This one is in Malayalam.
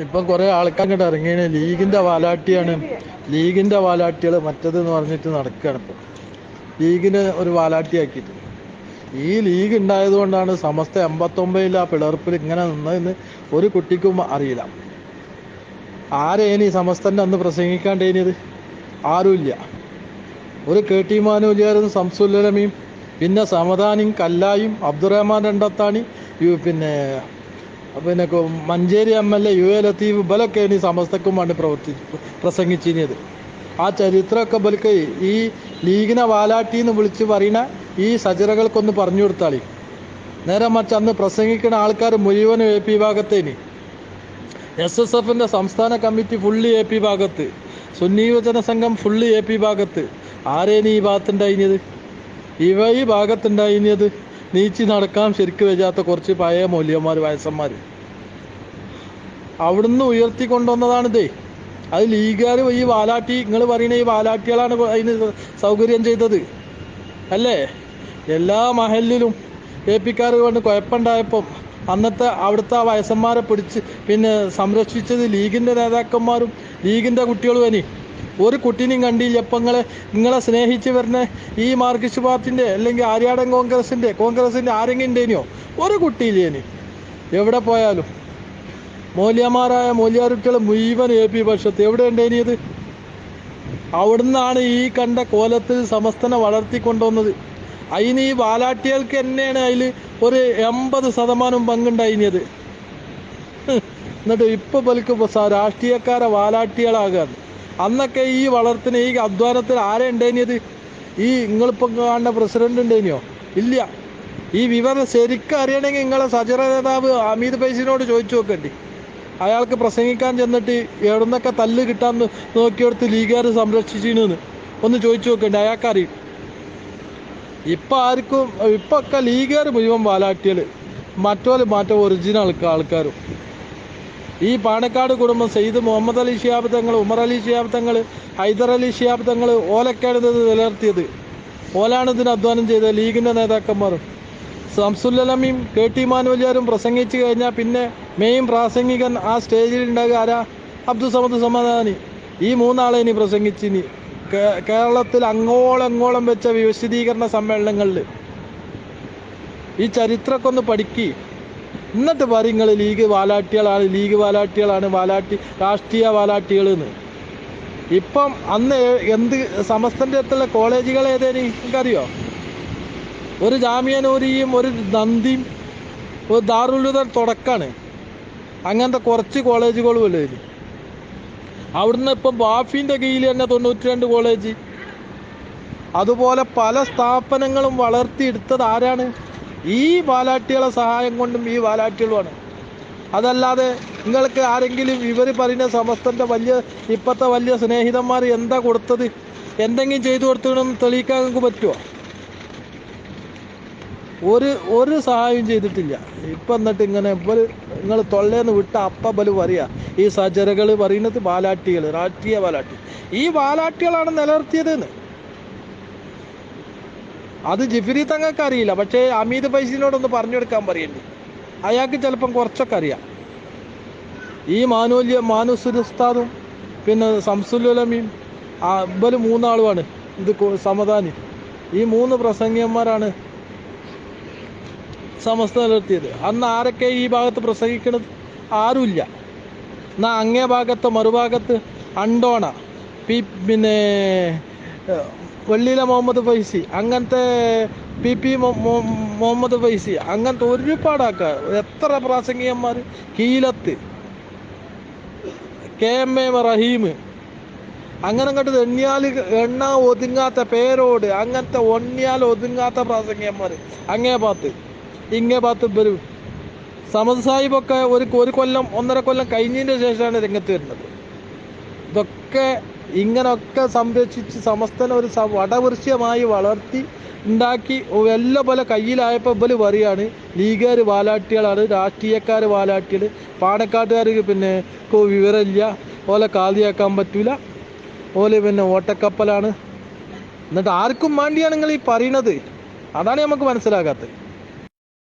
ഇപ്പം കുറെ ആൾക്കാർ ഇങ്ങോട്ട് ഇറങ്ങിയാണ്. ലീഗിന്റെ വാലാട്ടിയാണ്. ലീഗിന്റെ വാലാട്ടികൾ മറ്റതെന്ന് പറഞ്ഞിട്ട് നടക്കുകയാണ് ഇപ്പം. ലീഗിന് ഒരു വാലാട്ടിയാക്കിയിട്ട്. ഈ ലീഗ് ഉണ്ടായത് കൊണ്ടാണ് സമസ്ത എൺപത്തൊമ്പതിൽ ആ പിളർപ്പിൽ ഇങ്ങനെ നിന്നതെന്ന് ഒരു കുട്ടിക്കും അറിയില്ല. ആരേനി സമസ്തന്റെ അന്ന് പ്രസംഗിക്കാണ്ടേനിയത്? ആരുമില്ല ഒരു കെ ടി മാനൂലിയാരും സംസുല്ലമയും പിന്നെ സമദാനിയും കല്ലായും അബ്ദുറഹ്മാൻ രണ്ടത്താണി പിന്നെ പിന്നെ Manjeri M L A U A Latheef ഇബലൊക്കെയാണ് ഈ സമസ്തക്കും വേണ്ടി പ്രവർത്തി പ്രസംഗിച്ചിരുന്നത്. ആ ചരിത്രമൊക്കെ ഇബൽക്ക് ഈ ലീഗിനെ വാലാട്ടി എന്ന് വിളിച്ച് പറയുന്ന ഈ സജറകൾക്കൊന്ന് പറഞ്ഞു കൊടുത്താളി. നേരെ മറിച്ച് അന്ന് പ്രസംഗിക്കുന്ന ആൾക്കാർ മുഴുവനും എ പി ഭാഗത്തേന് എസ് എസ് എഫിന്റെ സംസ്ഥാന കമ്മിറ്റി ഫുള്ളി എ പി ഭാഗത്ത് സുന്നി യുവജന സംഘം ഫുള്ളി എ പി ഭാഗത്ത് ആരേനി ഈ ഭാഗത്തുണ്ടായിഞ്ഞത് ഇവ ഈ ഭാഗത്തുണ്ടായിഞ്ഞത് നീച്ചി നടക്കാൻ ശരിക്ക് വെച്ചാത്ത കുറച്ച് പഴയ മൂല്യന്മാർ വയസ്സന്മാർ അവിടുന്ന് ഉയർത്തിക്കൊണ്ടുവന്നതാണിതേ അത് ലീഗുകാർ ഈ വാലാട്ടി നിങ്ങൾ പറയുന്ന ഈ വാലാട്ടികളാണ് അതിന് സൗകര്യം ചെയ്തത്. അല്ലേ? എല്ലാ മഹലിലും എ പിക്കാർ കൊണ്ട് കുഴപ്പമുണ്ടായപ്പം അന്നത്തെ അവിടുത്തെ ആ വയസ്സന്മാരെ പിടിച്ച് പിന്നെ സംരക്ഷിച്ചത് ലീഗിന്റെ നേതാക്കന്മാരും ലീഗിന്റെ കുട്ടികളും ഇനി ഒരു കുട്ടീനെയും കണ്ടില്ല. അപ്പം നിങ്ങളെ നിങ്ങളെ സ്നേഹിച്ച് വരുന്ന ഈ മാർക്സിസ്റ്റ് പാർട്ടിന്റെ അല്ലെങ്കിൽ ആര്യാടൻ കോൺഗ്രസിന്റെ കോൺഗ്രസിന്റെ ആരെങ്കിലും ഉണ്ടേനിയോ ഒരു കുട്ടിയില്ലേനി എവിടെ പോയാലും. മൂല്യമാരായ മൂല്യാരുക്കൾ മുഴുവൻ എ പി പക്ഷത്ത്. എവിടെ ഉണ്ടേനിയത് അവിടുന്നാണ് ഈ കണ്ട കോലത്തിൽ സമസ്തനെ വളർത്തിക്കൊണ്ടുവന്നത്. അതിന് ഈ വാലാട്ടികൾക്ക് തന്നെയാണ് അതിൽ ഒരു എൺപത് ശതമാനം പങ്കുണ്ടായിനിയത് എന്നിട്ട് ഇപ്പൊ ബലിക്ക് രാഷ്ട്രീയക്കാരെ വാലാട്ടികളാകാണ്. അന്നൊക്കെ ഈ വളർത്തിന് ഈ അധ്വാനത്തിൽ ആരെ ഉണ്ടായിനിയത് ഈ നിങ്ങളിപ്പോ കാണുന്ന പ്രസിഡന്റ് ഉണ്ടായിനിയോ ഇല്ല. ഈ വിവരം ശരിക്കും അറിയണമെങ്കിൽ നിങ്ങളെ സജറ നേതാവ് അമീത് പൈസിനോട് ചോദിച്ചു നോക്കണ്ടി. അയാൾക്ക് പ്രസംഗിക്കാൻ ചെന്നിട്ട് എവിടുന്നൊക്കെ തല്ല് കിട്ടാൻ നോക്കിയെടുത്ത് ലീഗുകാർ സംരക്ഷിച്ചിരുന്നു ഒന്ന് ചോദിച്ചു നോക്കണ്ടേ അയാൾക്കറിയും ഇപ്പൊ ആർക്കും ഇപ്പൊ ഒക്കെ ലീഗുകാർ മുഴുവൻ വാലാട്ടിയൽ മറ്റോൽ മാറ്റം ഒറിജിനൽ ആൾക്കാരും. ഈ പാണക്കാട് കുടുംബം സെയ്ദ് മുഹമ്മദ് അലി ഷിയാബ് തങ്ങൾ ഉമർ അലി ഷിയാബ് തങ്ങൾ ഹൈദർ അലി ഷിയാബ് തങ്ങൾ ഓലക്കാണ് ഇത് നിലനിർത്തിയത്. ഓലാണ് ഇതിന് അധ്വാനം ചെയ്തത് ലീഗിന്റെ നേതാക്കന്മാർ സംസുല്ലമീം കെ ടി മാനുവലിയാരും പ്രസംഗിച്ചു കഴിഞ്ഞാൽ പിന്നെ മെയിൻ പ്രാസംഗികൻ ആ സ്റ്റേജിൽ ഉണ്ടാകുക ആരാ? അബ്ദുൾ സമദ് സമാധാനി. ഈ മൂന്നാളെ ഇനി പ്രസംഗിച്ചിനി കേരളത്തിൽ അങ്ങോളം അങ്ങോളം വെച്ച വിശദീകരണ സമ്മേളനങ്ങളിൽ ഈ ചരിത്രമൊക്കെ ഒന്ന് പഠിക്കി. ഇന്നത്തെ പറയും ലീഗ് വാലാട്ടികളാണ് ലീഗ് വാലാട്ടികളാണ് വാലാട്ടി രാഷ്ട്രീയ വാലാട്ടികൾ എന്ന് ഇപ്പം അന്ന് എന്ത് സമസ്തന്റെ അടുത്തുള്ള കോളേജുകൾ ഏതേനി? നിങ്ങൾക്കറിയോ? ഒരു ജാമ്യനൂരിയും ഒരു നന്ദിയും ഒരു ദാറുലുദർ തുടക്കാണ്. അങ്ങനത്തെ കുറച്ച് കോളേജുകളും അല്ലേ അവിടുന്ന് ഇപ്പം ബാഫിന്റെ കീഴിൽ തന്നെ തൊണ്ണൂറ്റി രണ്ട് കോളേജ്. അതുപോലെ പല സ്ഥാപനങ്ങളും വളർത്തിയെടുത്തത് ആരാണ്? ഈ വാലാട്ടികളെ സഹായം കൊണ്ടും ഈ വാലാട്ടികളുമാണ്. അതല്ലാതെ നിങ്ങൾക്ക് ആരെങ്കിലും ഇവർ പറയുന്ന സമസ്തന്റെ വലിയ ഇപ്പോഴത്തെ വലിയ സ്നേഹിതന്മാർ എന്താ കൊടുത്തത്? എന്തെങ്കിലും ചെയ്തു കൊടുത്തതെന്ന് തെളിയിക്കാൻ നിങ്ങൾക്ക് പറ്റുമോ ഒരു ഒരു സഹായം ചെയ്തിട്ടില്ല. ഇപ്പം എന്നിട്ട് ഇങ്ങനെ ഇപ്പോൾ നിങ്ങൾ തൊള്ളേന്ന് വിട്ട അപ്പ ബൽ പറയുക ഈ സജരകൾ പറയുന്നത് ബാലാട്ടികൾ രാഷ്ട്രീയ ബാലാട്ടി ഈ ബാലാട്ടികളാണ് നിലനിർത്തിയതെന്ന്. അത് ജിഫിരി തങ്ങൾക്ക് അറിയില്ല പക്ഷേ അമീത് പൈസിനോടൊന്ന് പറഞ്ഞു കൊടുക്കാൻ പറയണ്ടേ. അയാൾക്ക് ചിലപ്പം കുറച്ചൊക്കെ അറിയാം. ഈ മാനൂല്യ മാനുസുരുസ്താദും പിന്നെ സംസുലമയും ഇവർ മൂന്നാളുമാണ് ഇത് സമദാനി. ഈ മൂന്ന് പ്രസംഗിയന്മാരാണ് സമസ്ത നിലനിർത്തിയത്. അന്ന് ആരൊക്കെ ഈ ഭാഗത്ത് പ്രസംഗിക്കണത്? ആരുമില്ല. എന്നാൽ അങ്ങേ ഭാഗത്ത് മറുഭാഗത്ത് അണ്ടോണ പി പിന്നെ വെള്ളിയിലെ മുഹമ്മദ് ഫൈസി അങ്ങനത്തെ പി പി മുഹമ്മദ് ഫൈസി അങ്ങനത്തെ ഒരുപാട് ആൾക്കാർ. എത്ര പ്രാസംഗികന്മാർ? Keelath K M A Raheem അങ്ങനെ അങ്ങോട്ട് എണ്ണിയാൽ എണ്ണ ഒതുങ്ങാത്ത പേരോട് അങ്ങനത്തെ ഒണ്ണിയാൽ ഒതുങ്ങാത്ത പ്രാസംഗികന്മാർ അങ്ങേ ഭാഗത്ത്. ഇങ്ങേ ഭാഗത്ത് വരും. സമദ് സാഹിബൊക്കെ ഒരു ഒരു കൊല്ലം ഒന്നര കൊല്ലം കഴിഞ്ഞതിന്റെ ശേഷമാണ് രംഗത്ത് വരുന്നത്. ഇതൊക്കെ ഇങ്ങനൊക്കെ സംരക്ഷിച്ച് സമസ്തനെ ഒരു വടവൃശ്യമായി വളർത്തി ഉണ്ടാക്കി എല്ലാം പോലെ കയ്യിലായപ്പോൾ ഇവർ പറയുകയാണ് ലീഗുകാർ വാലാട്ടികളാണ് രാഷ്ട്രീയക്കാർ വാലാട്ടികൾ പാണക്കാട്ടുകാർ പിന്നെ വിവരമില്ല. ഓലെ കാതിയാക്കാൻ പറ്റില്ല ഓലെ പിന്നെ ഓട്ടക്കപ്പലാണ്. എന്നിട്ട് ആർക്കും വേണ്ടിയാണ് നിങ്ങൾ ഈ പറയണത്? അതാണ് നമുക്ക് മനസ്സിലാകാത്തത്.